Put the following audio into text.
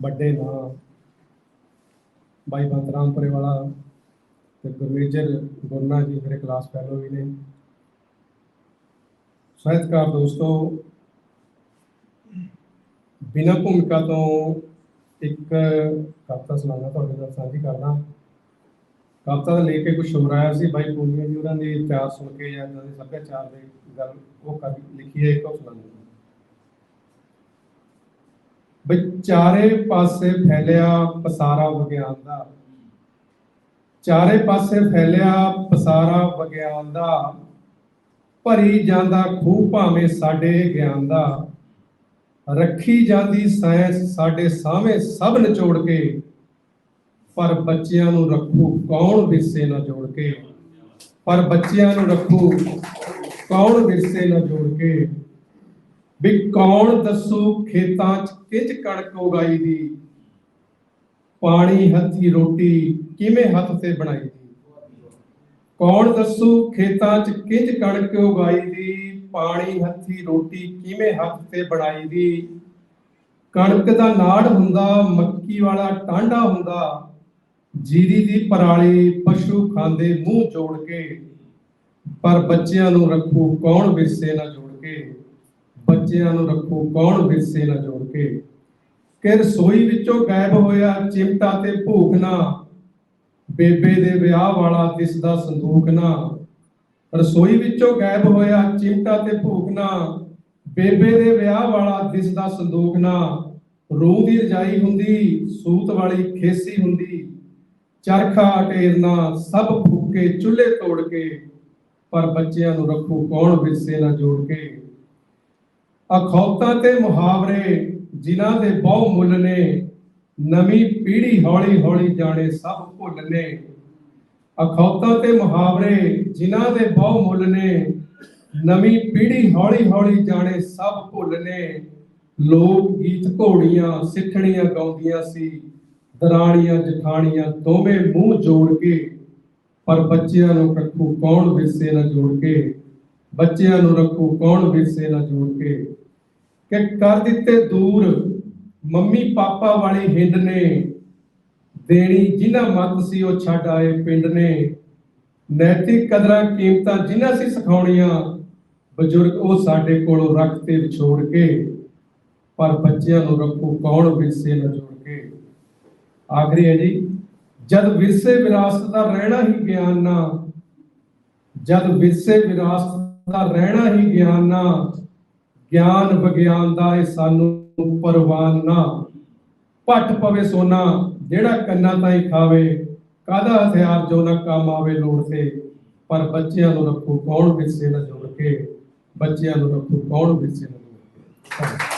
ਵੱਡੇ ਨਾਂ, ਬਾਈ ਬੰਤਰਾਮਪੁਰੇ ਵਾਲਾ ਤੇ ਗੁਰਮੇਜਰ ਗੁਰਨਾ ਜੀ, ਮੇਰੇ ਕਲਾਸ ਫੈਲੋ ਵੀ ਨੇ। ਸਾਹਿਤਕਾਰ ਦੋਸਤੋ, ਬਿਨਾਂ ਭੂਮਿਕਾ ਤੋਂ ਇੱਕ ਕਵਿਤਾ ਸੁਣਾਉਣਾ ਤੁਹਾਡੇ ਨਾਲ ਸਾਂਝੀ ਕਰਦਾ। ਕਵਿਤਾ ਦਾ ਲੈ ਕੇ ਕੁਝ ਸ਼ੁਰ ਆਇਆ ਸੀ ਬਾਈ ਪੂਨੀਆ ਜੀ, ਉਹਨਾਂ ਦੇ ਪਿਆਰ ਸੁਣ ਕੇ ਜਾਂ ਇਹਨਾਂ ਦੇ ਸੱਭਿਆਚਾਰ ਦੇ ਗੱਲ ਉਹ ਕਰ ਲਿਖੀ ਹੈ, ਇੱਕ ਉਹ ਸੁਣਾਉਂਦਾ। ਬਈ ਚਾਰੇ ਪਾਸੇ ਫੈਲਿਆ ਪਸਾਰਾ ਵਿਗਿਆਨ ਦਾ। ਚਾਰੇ ਪਾਸੇ ਫੈਲਿਆ ਪਸਾਰਾ ਵਿਗਿਆਨ ਦਾ। ਭਰੀ ਜਾਂਦਾ ਖੂਹ ਭਾਵੇਂ ਸਾਡੇ ਗਿਆਨ ਦਾ। ਰੱਖੀ ਜਾਂਦੀ ਸਾਇੰਸ ਸਾਡੇ ਸਾਹਮਣੇ ਸਭ ਨਿਚੋੜ ਕੇ। ਪਰ ਬੱਚਿਆਂ ਨੂੰ ਰੱਖੂ ਕੌਣ ਵਿਰਸੇ ਨਾਲ ਜੋੜ ਕੇ? ਪਰ ਬੱਚਿਆਂ ਨੂੰ ਰੱਖੂ ਕੌਣ ਵਿਰਸੇ ਨਾਲ ਜੋੜ ਕੇ? ਵੀ ਕੌਣ ਦੱਸੂ ਖੇਤਾਂ 'ਚ ਕਿੰਜ ਕਣਕ ਉਗਾਈ ਦੀ? ਪਾਣੀ, ਹੱਥੀ, ਰੋਟੀ ਕਿਵੇਂ ਹੱਥ ਤੇ ਬਣਾਈ ਦੀ? ਕੌਣ ਦੱਸੂ ਖੇਤਾਂ 'ਚ ਕਿੰਜ ਕਣਕ ਉਗਾਈ ਦੀ? ਪਾਣੀ, ਹੱਥੀ, ਰੋਟੀ ਕਿਵੇਂ ਹੱਥ ਤੇ ਬਣਾਈ ਦੀ? ਕਣਕ ਦਾ ਨਾੜ ਹੁੰਦਾ, ਮੱਕੀ ਵਾਲਾ ਟਾਂਡਾ ਹੁੰਦਾ, ਜੀਰੀ ਦੀ ਪਰਾਲੀ ਪਸ਼ੂ ਖਾਂਦੇ ਮੂੰਹ ਜੋੜ ਕੇ, ਪਰ ਬੱਚਿਆਂ ਨੂੰ ਰੱਖੂ ਕੌਣ ਵਿਰਸੇ ਨਾਲ ਜੋੜ ਕੇ? ਬੱਚਿਆਂ ਨੂੰ ਰੱਖੋ, ਕੌਣ ਵਿਰਸੇ ਨਾਲ ਜੋੜ ਕੇ? ਕਿ ਰਸੋਈ ਵਿੱਚੋਂ ਗਾਇਬ ਹੋਇਆ ਚਿਮਟਾ ਤੇ ਭੂਖ ਨਾ, ਬੇਬੇ ਦੇ ਵਿਆਹ ਵਾਲਾ ਦਿਸਦਾ ਸੰਦੂਕ ਨਾ। ਰਸੋਈ ਵਿੱਚੋਂ ਗਾਇਬ ਹੋਇਆ ਚਿਮਟਾ ਤੇ ਭੂਖ ਨਾ, ਬੇਬੇ ਦੇ ਵਿਆਹ ਵਾਲਾ ਦਿਸਦਾ ਸੰਦੂਕ ਨਾ। ਰੂਹ ਦੀ ਰਜਾਈ ਹੁੰਦੀ, ਸੂਤ ਵਾਲੀ ਖੇਸੀ ਹੁੰਦੀ, ਚਰਖਾ ਟੇਰਨਾ ਸਭ ਫੁੱਕੇ ਚੁੱਲ੍ਹੇ ਤੋੜ ਕੇ। ਪਰ ਬੱਚਿਆਂ ਨੂੰ ਰੱਖੋ, ਕੌਣ ਵਿਰਸੇ ਨਾਲ ਜੋੜ ਕੇ? ਅਖੌਤਾਂ ਤੇ ਮੁਹਾਵਰੇ, ਜਿਨ੍ਹਾਂ ਦੇ ਬਹੁ ਮੁੱਲ ਨੇ, ਨਵੀਂ ਪੀੜ੍ਹੀ ਹੌਲੀ ਹੌਲੀ ਜਾਣੇ ਸਭ ਭੁੱਲ ਨੇ। ਅਖੌਤਾਂ ਤੇ ਮੁਹਾਵਰੇ, ਜਿਨ੍ਹਾਂ ਦੇ ਬਹੁ ਮੁੱਲ ਨੇ, ਨਵੀਂ ਪੀੜ੍ਹੀ ਹੌਲੀ ਹੌਲੀ ਜਾਣੇ ਸਭ ਭੁੱਲ ਨੇ। ਲੋਕ ਗੀਤ ਘੋੜੀਆਂ, ਸਿੱਠਣੀਆਂ ਗਾਉਂਦੀਆਂ ਸੀ, ਦਰਾਣੀਆਂ ਜਠਾਣੀਆਂ ਦੋਵੇਂ ਮੂੰਹ ਜੋੜ ਕੇ, ਪਰ ਬੱਚਿਆਂ ਨੂੰ ਰੱਖੂ ਕੌਣ ਵਿਸੇ ਨਾਲ ਜੋੜ ਕੇ? ਬੱਚਿਆਂ ਨੂੰ ਰੱਖੂ ਕੌਣ ਵਿਸੇ ਨਾਲ ਜੋੜ ਕੇ? ਕਿ ਕਰ ਦਿੱਤੇ ਦੂਰ ਮੰਮੀ ਪਾਪਾ ਵਾਲੀ ਹਿੰਡ ਨੇ ਦੇਣੀ ਜਿਨ੍ਹਾਂ ਮੱਤ ਸੀ ਉਹ ਛੱਡ ਆਏ ਪਿੰਡ ਨੇ। ਨੈਤਿਕ ਕਦਰਾਂ ਕੀਮਤਾਂ ਜਿਨ੍ਹਾਂ ਸੀ ਸਿਖਾਉਣੀਆਂ, ਬਜ਼ੁਰਗ ਉਹ ਸਾਡੇ ਕੋਲੋਂ ਰੱਖ ਤੇ ਵਿਛੋੜ ਕੇ, ਪਰ ਬੱਚਿਆਂ ਨੂੰ ਰੱਖੋ ਕੌਣ ਵਿਰਸੇ ਨਾਲ ਜੋੜ ਕੇ। ਆਖਰੀ ਹੈ ਜੀ, ਜਦ ਵਿਰਸੇ ਵਿਰਾਸਤ ਦਾ ਰਹਿਣਾ ਹੀ ਗਿਆਨ ਨਾ, ਜਦ ਵਿਰਸੇ ਵਿਰਾਸਤ ਦਾ ਰਹਿਣਾ ਹੀ ਗਿਆਨ ਨਾ ਗਿਆਨ ਵਿਗਿਆਨ ਦਾ ਇਹ ਸਾਨੂੰ ਪਰਵਾਨ ਪੱਟ ਪਵੇ ਸੋਨਾ, ਜਿਹੜਾ ਕੰਨਾਂ ਤਾਈ ਖਾਵੇ ਕਾਦਾ ਹਥਿਆਰ ਜੋ ਨਾ ਕੰਮ ਆਵੇ ਲੋੜ ਤੇ। ਪਰ ਬੱਚਿਆਂ ਨੂੰ ਰੱਖੋ, ਕੌਣ ਵਿਰਸੇ ਨਾਲ ਜੋੜ ਕੇ। ਬੱਚਿਆਂ ਨੂੰ ਰੱਖੋ, ਕੌਣ ਵਿਰਸੇ ਨਾਲ ਜੋੜ ਕੇ।